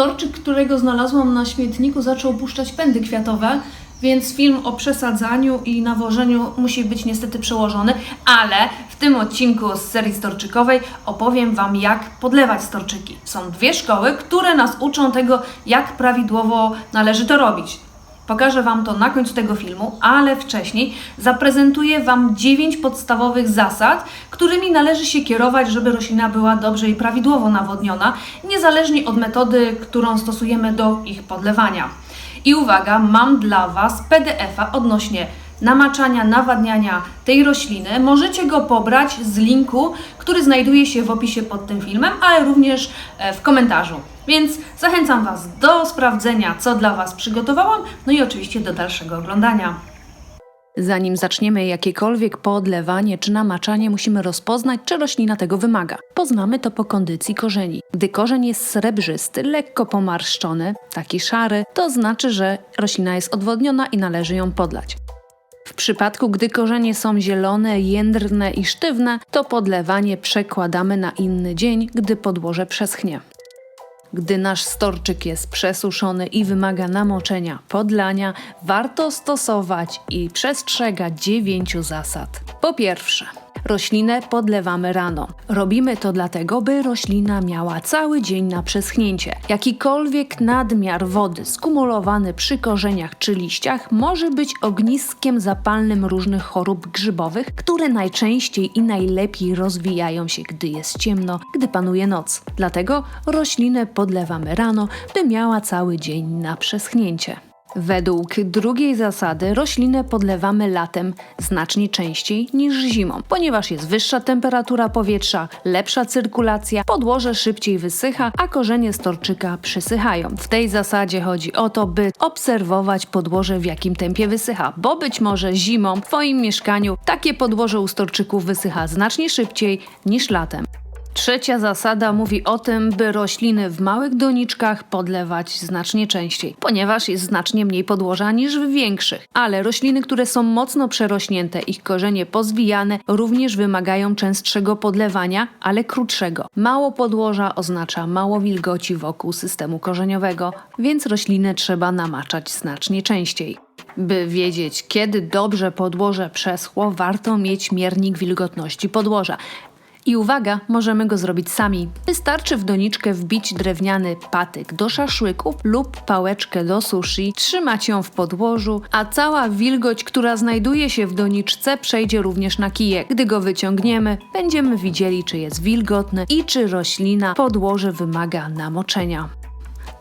Storczyk, którego znalazłam na śmietniku, zaczął puszczać pędy kwiatowe, więc film o przesadzaniu i nawożeniu musi być niestety przełożony, ale w tym odcinku z serii storczykowej opowiem Wam, jak podlewać storczyki. Są dwie szkoły, które nas uczą tego, jak prawidłowo należy to robić. Pokażę Wam to na końcu tego filmu, ale wcześniej zaprezentuję Wam 9 podstawowych zasad, którymi należy się kierować, żeby roślina była dobrze i prawidłowo nawodniona, niezależnie od metody, którą stosujemy do ich podlewania. I uwaga, mam dla Was PDF-a odnośnie namaczania, nawadniania tej rośliny. Możecie go pobrać z linku, który znajduje się w opisie pod tym filmem, ale również e, w komentarzu. Więc zachęcam Was do sprawdzenia, co dla Was przygotowałam, no i oczywiście do dalszego oglądania. Zanim zaczniemy jakiekolwiek podlewanie czy namaczanie, musimy rozpoznać, czy roślina tego wymaga. Poznamy to po kondycji korzeni. Gdy korzeń jest srebrzysty, lekko pomarszczony, taki szary, to znaczy, że roślina jest odwodniona i należy ją podlać. W przypadku, gdy korzenie są zielone, jędrne i sztywne, to podlewanie przekładamy na inny dzień, gdy podłoże przeschnie. Gdy nasz storczyk jest przesuszony i wymaga namoczenia, podlania, warto stosować i przestrzegać dziewięciu zasad. Po pierwsze, roślinę podlewamy rano. Robimy to dlatego, by roślina miała cały dzień na przeschnięcie. Jakikolwiek nadmiar wody skumulowany przy korzeniach czy liściach może być ogniskiem zapalnym różnych chorób grzybowych, które najczęściej i najlepiej rozwijają się, gdy jest ciemno, gdy panuje noc. Dlatego roślinę podlewamy rano, by miała cały dzień na przeschnięcie. Według drugiej zasady roślinę podlewamy latem znacznie częściej niż zimą, ponieważ jest wyższa temperatura powietrza, lepsza cyrkulacja, podłoże szybciej wysycha, a korzenie storczyka przysychają. W tej zasadzie chodzi o to, by obserwować podłoże w jakim tempie wysycha, bo być może zimą w Twoim mieszkaniu takie podłoże u storczyków wysycha znacznie szybciej niż latem. Trzecia zasada mówi o tym, by rośliny w małych doniczkach podlewać znacznie częściej, ponieważ jest znacznie mniej podłoża niż w większych. Ale rośliny, które są mocno przerośnięte, ich korzenie pozwijane, również wymagają częstszego podlewania, ale krótszego. Mało podłoża oznacza mało wilgoci wokół systemu korzeniowego, więc roślinę trzeba namaczać znacznie częściej. By wiedzieć, kiedy dobrze podłoże przeschło, warto mieć miernik wilgotności podłoża. I uwaga, możemy go zrobić sami. Wystarczy w doniczkę wbić drewniany patyk do szaszłyków lub pałeczkę do sushi, trzymać ją w podłożu, a cała wilgoć, która znajduje się w doniczce, przejdzie również na kijek. Gdy go wyciągniemy, będziemy widzieli, czy jest wilgotny i czy roślina podłoże wymaga namoczenia.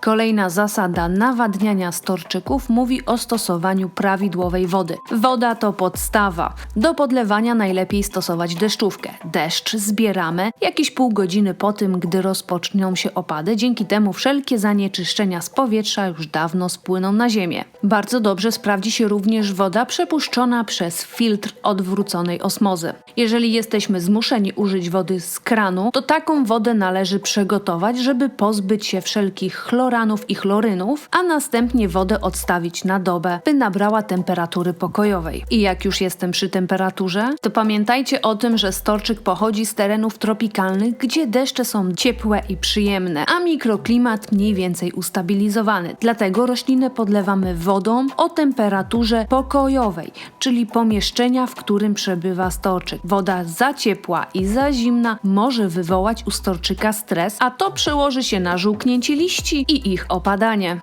Kolejna zasada nawadniania storczyków mówi o stosowaniu prawidłowej wody. Woda to podstawa. Do podlewania najlepiej stosować deszczówkę. Deszcz zbieramy jakieś pół godziny po tym, gdy rozpoczną się opady. Dzięki temu wszelkie zanieczyszczenia z powietrza już dawno spłyną na ziemię. Bardzo dobrze sprawdzi się również woda przepuszczona przez filtr odwróconej osmozy. Jeżeli jesteśmy zmuszeni użyć wody z kranu, to taką wodę należy przygotować, żeby pozbyć się wszelkich chloranów i chlorynów, a następnie wodę odstawić na dobę, by nabrała temperatury pokojowej. I jak już jestem przy temperaturze, to pamiętajcie o tym, że storczyk pochodzi z terenów tropikalnych, gdzie deszcze są ciepłe i przyjemne, a mikroklimat mniej więcej ustabilizowany. Dlatego roślinę podlewamy wodą o temperaturze pokojowej, czyli pomieszczenia, w którym przebywa storczyk. Woda za ciepła i za zimna może wywołać u storczyka stres, a to przełoży się na żółknięcie liści i ich opadanie.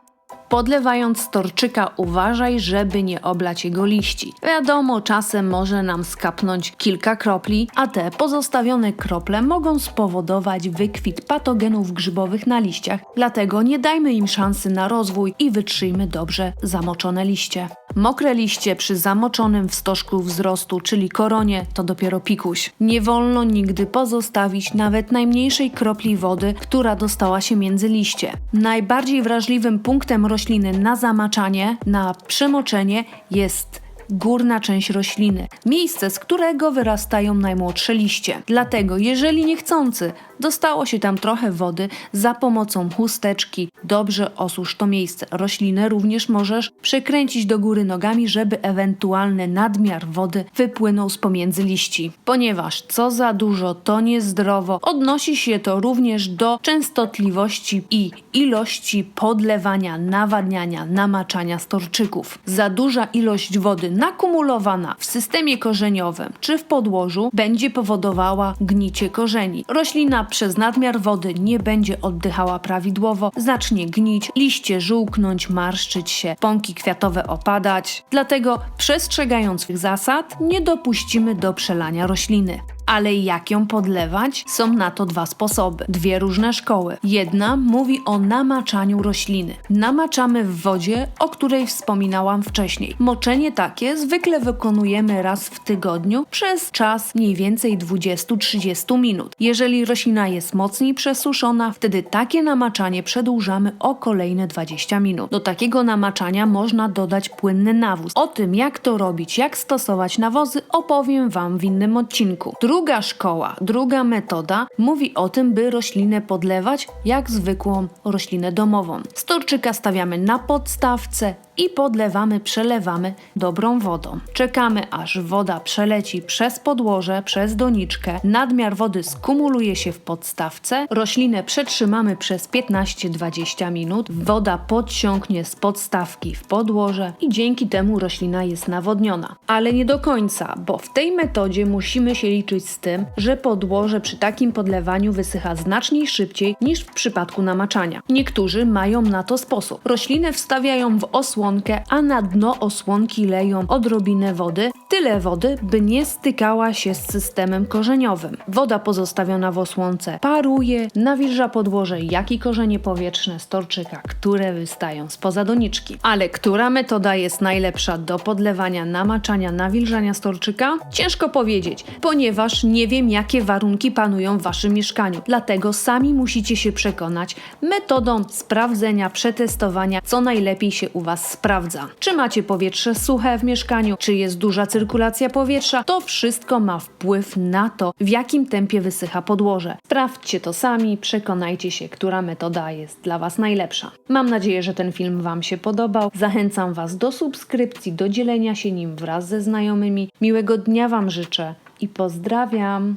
Podlewając storczyka uważaj, żeby nie oblać jego liści. Wiadomo, czasem może nam skapnąć kilka kropli, a te pozostawione krople mogą spowodować wykwit patogenów grzybowych na liściach, dlatego nie dajmy im szansy na rozwój i wytrzyjmy dobrze zamoczone liście. Mokre liście przy zamoczonym w stożku wzrostu, czyli koronie, to dopiero pikuś. Nie wolno nigdy pozostawić nawet najmniejszej kropli wody, która dostała się między liście. Najbardziej wrażliwym punktem rośliny na zamaczanie, na przemoczenie jest górna część rośliny, miejsce, z którego wyrastają najmłodsze liście. Dlatego, jeżeli niechcący dostało się tam trochę wody, za pomocą chusteczki dobrze osusz to miejsce. Roślinę również możesz przekręcić do góry nogami, żeby ewentualny nadmiar wody wypłynął z pomiędzy liści. Ponieważ co za dużo, to niezdrowo, odnosi się to również do częstotliwości i ilości podlewania, nawadniania, namaczania storczyków. Za duża ilość wody nakumulowana w systemie korzeniowym czy w podłożu będzie powodowała gnicie korzeni. Roślina przez nadmiar wody nie będzie oddychała prawidłowo, zacznie gnić, liście żółknąć, marszczyć się, pąki kwiatowe opadać. Dlatego przestrzegając tych zasad nie dopuścimy do przelania rośliny. Ale jak ją podlewać? Są na to dwa sposoby. Dwie różne szkoły. Jedna mówi o namaczaniu rośliny. Namaczamy w wodzie, o której wspominałam wcześniej. Moczenie takie zwykle wykonujemy raz w tygodniu przez czas mniej więcej 20-30 minut. Jeżeli roślina jest mocniej przesuszona, wtedy takie namaczanie przedłużamy o kolejne 20 minut. Do takiego namaczania można dodać płynny nawóz. O tym, jak to robić, jak stosować nawozy, opowiem Wam w innym odcinku. Druga szkoła, druga metoda mówi o tym, by roślinę podlewać jak zwykłą roślinę domową. Storczyka stawiamy na podstawce i podlewamy, przelewamy dobrą wodą. Czekamy aż woda przeleci przez podłoże, przez doniczkę, nadmiar wody skumuluje się w podstawce, roślinę przetrzymamy przez 15-20 minut, woda podsiąknie z podstawki w podłoże i dzięki temu roślina jest nawodniona. Ale nie do końca, bo w tej metodzie musimy się liczyć z tym, że podłoże przy takim podlewaniu wysycha znacznie szybciej niż w przypadku namaczania. Niektórzy mają na to sposób. Roślinę wstawiają w osłonkę, a na dno osłonki leją odrobinę wody, tyle wody, by nie stykała się z systemem korzeniowym. Woda pozostawiona w osłonce paruje, nawilża podłoże, jak i korzenie powietrzne storczyka, które wystają spoza doniczki. Ale która metoda jest najlepsza do podlewania, namaczania, nawilżania storczyka? Ciężko powiedzieć, ponieważ nie wiem, jakie warunki panują w waszym mieszkaniu. Dlatego sami musicie się przekonać metodą sprawdzenia, przetestowania, co najlepiej się u was sprawdza. Czy macie powietrze suche w mieszkaniu, czy jest duża cyrkulacja powietrza, to wszystko ma wpływ na to, w jakim tempie wysycha podłoże. Sprawdźcie to sami, przekonajcie się, która metoda jest dla Was najlepsza. Mam nadzieję, że ten film Wam się podobał. Zachęcam Was do subskrypcji, do dzielenia się nim wraz ze znajomymi. Miłego dnia Wam życzę i pozdrawiam!